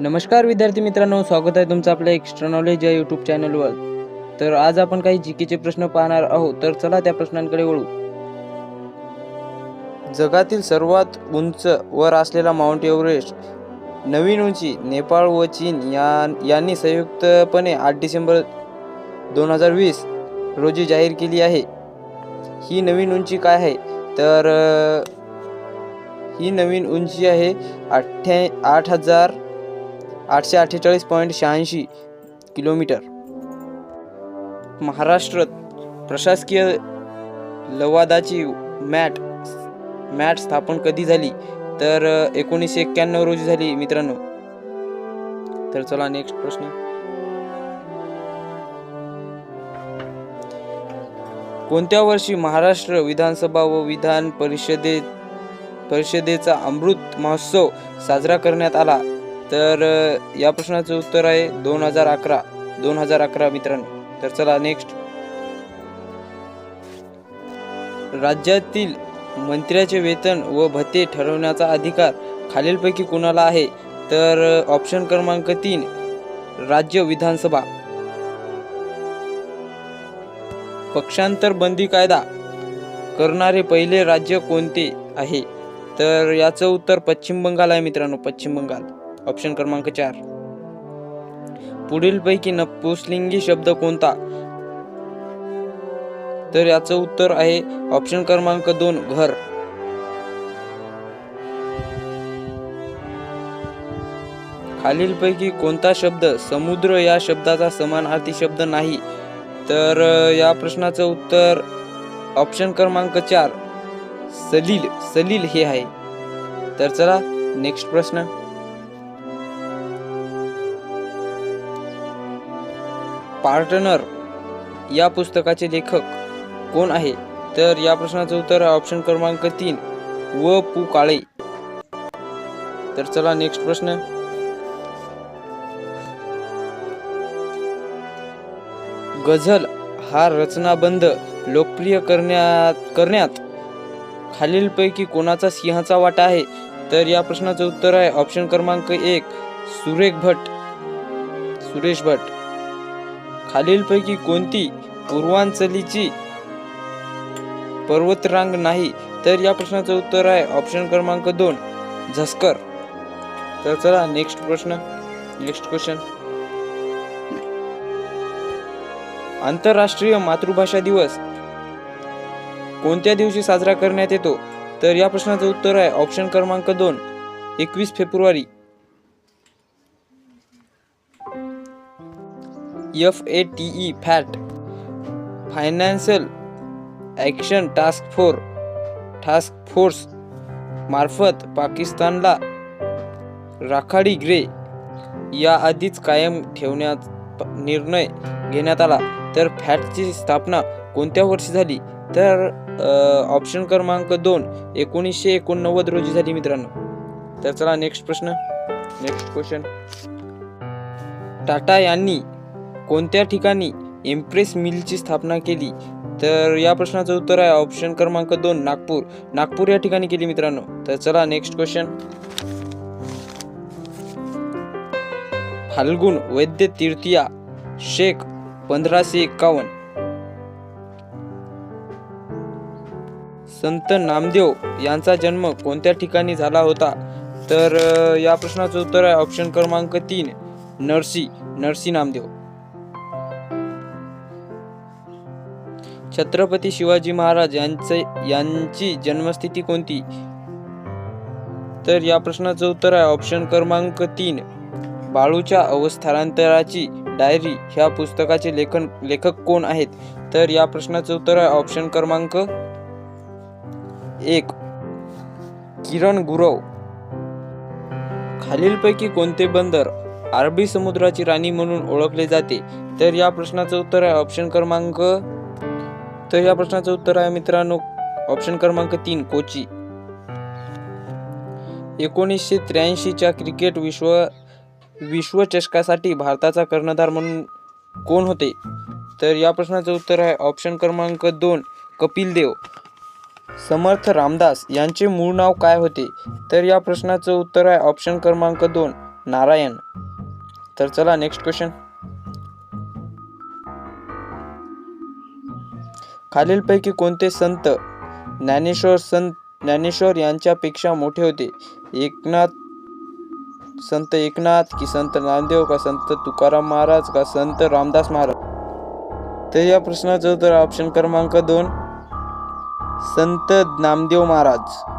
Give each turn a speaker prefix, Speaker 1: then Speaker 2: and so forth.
Speaker 1: नमस्कार विद्यार्थी मित्रांनो स्वागत आहे तुमचं आपल्या एक्स्ट्रा नॉलेज या यूट्यूब चॅनलवर तर आज आपण काही जीकेचे प्रश्न पाहणार आहोत तर चला त्या प्रश्नांकडे वळू. जगातील सर्वात उंच वर असलेला माउंट एव्हरेस्ट नवीन उंची नेपाळ व चीन या यांनी संयुक्तपणे आठ डिसेंबर दोन हजार वीस रोजी जाहीर केली आहे. ही नवीन उंची काय आहे? तर ही नवीन उंची आहे अठ्ठ्या आठ हजार आठशे अठ्ठेचाळीस पॉईंट शहाऐंशी किलोमीटर. महाराष्ट्र प्रशासकीय लवादाची मॅट मॅट स्थापन कधी झाली? तर एकोणीसशे एक्क्याण्णव रोजी झाली मित्रांनो. तर चला नेक्स्ट प्रश्न. कोणत्या वर्षी महाराष्ट्र विधानसभा व विधान परिषदे परिषदेचा अमृत महोत्सव साजरा करण्यात आला? तर या प्रश्नाचं उत्तर आहे दोन हजार अकरा. दोन हजार अकरा मित्रांनो. तर चला नेक्स्ट राज्यातील मंत्र्याचे वेतन व भत्ते ठरवण्याचा अधिकार खालीलपैकी कोणाला आहे? तर ऑप्शन क्रमांक तीन राज्य विधानसभा. पक्षांतर बंदी कायदा करणारे पहिले राज्य कोणते आहे? तर याचं उत्तर पश्चिम बंगाल आहे मित्रांनो पश्चिम बंगाल. ऑप्शन क्रमांक चार. पुढीलपैकी नपुसलिंगी शब्द कोणता? तर याचं उत्तर आहे ऑप्शन क्रमांक दोन घर. खालीलपैकी कोणता शब्द समुद्र या शब्दाचा समानार्थी शब्द नाही? तर या प्रश्नाचं उत्तर ऑप्शन क्रमांक चार सलील सलील हे आहे. तर चला नेक्स्ट प्रश्न. पार्टनर या पुस्तकाचे लेखक कोण आहे? तर या प्रश्नाचं उत्तर आहे ऑप्शन क्रमांक तीन व पु. काळे. तर चला नेक्स्ट प्रश्न. गझल हा रचनाबंध लोकप्रिय करण्यात करण्यात खालीलपैकी कोणाचा सिंहाचा वाटा आहे? तर या प्रश्नाचं उत्तर आहे ऑप्शन क्रमांक एक सुरेख भट. सुरेश भट. खालीलपैकी कोणती पूर्वांचलीची पर्वतरांग नाही? तर या प्रश्नाचं उत्तर आहे ऑप्शन क्रमांक दोन झस्कर. तर चला नेक्स्ट प्रश्न नेक्स्ट क्वेश्चन आंतरराष्ट्रीय मातृभाषा दिवस कोणत्या दिवशी साजरा करण्यात येतो? तर या प्रश्नाचं उत्तर आहे ऑप्शन क्रमांक दोन एकवीस February. F A T E fat financial action task for task force मार्फत पाकिस्तानला राखाडी ग्रे या आधीच कायम ठेवण्यात निर्णय घेण्यात आला. तर फॅटची स्थापना कोणत्या वर्षी झाली? तर ऑप्शन क्रमांक दोन एकोणीसशे एकोणनव्वद रोजी झाली मित्रांनो. तर चला नेक्स्ट प्रश्न नेक्स्ट क्वेश्चन टाटा यांनी कोणत्या ठिकाणी इम्प्रेस मिलची स्थापना केली? तर या प्रश्नाचं उत्तर आहे ऑप्शन क्रमांक दोन नागपूर. नागपूर या ठिकाणी केली मित्रांनो. तर चला नेक्स्ट क्वेश्चन फाल्गुन वैद्य तृतीया शेख पंधराशे एक्कावन्न संत नामदेव यांचा जन्म कोणत्या ठिकाणी झाला होता? तर या प्रश्नाचं उत्तर आहे ऑप्शन क्रमांक तीन नरसी नरसी नामदेव. छत्रपती शिवाजी महाराज यांचे यांची जन्मस्थिती कोणती? तर या प्रश्नाचं उत्तर आहे ऑप्शन क्रमांक तीन. बाळूच्या अवस्थांतराची डायरी ह्या पुस्तकाचे लेखन लेखक कोण आहेत? तर या प्रश्नाचं उत्तर आहे ऑप्शन क्रमांक एक. किरण गुरव. खालीलपैकी कोणते बंदर अरबी समुद्राची राणी म्हणून ओळखले जाते? तर या प्रश्नाचं उत्तर आहे ऑप्शन क्रमांक तर या प्रश्नाचं उत्तर आहे मित्रांनो ऑप्शन क्रमांक तीन कोची. एकोणीसशे त्र्याऐंशीच्या क्रिकेट विश्व विश्वचषकासाठी भारताचा कर्णधार म्हणून कोण होते? तर या प्रश्नाचं उत्तर आहे ऑप्शन क्रमांक दोन कपिल देव. समर्थ रामदास यांचे मूळ नाव काय होते? तर या प्रश्नाचं उत्तर आहे ऑप्शन क्रमांक दोन नारायण. तर चला नेक्स्ट क्वेश्चन खालीलपैकी कोणते संत ज्ञानेश्वर संत ज्ञानेश्वर यांच्यापेक्षा मोठे होते? एकनाथ संत एकनाथ की संत नामदेव का संत तुकाराम महाराज का संत रामदास महाराज? तर या प्रश्नाचं उत्तर ऑप्शन क्रमांक दोन संत नामदेव महाराज.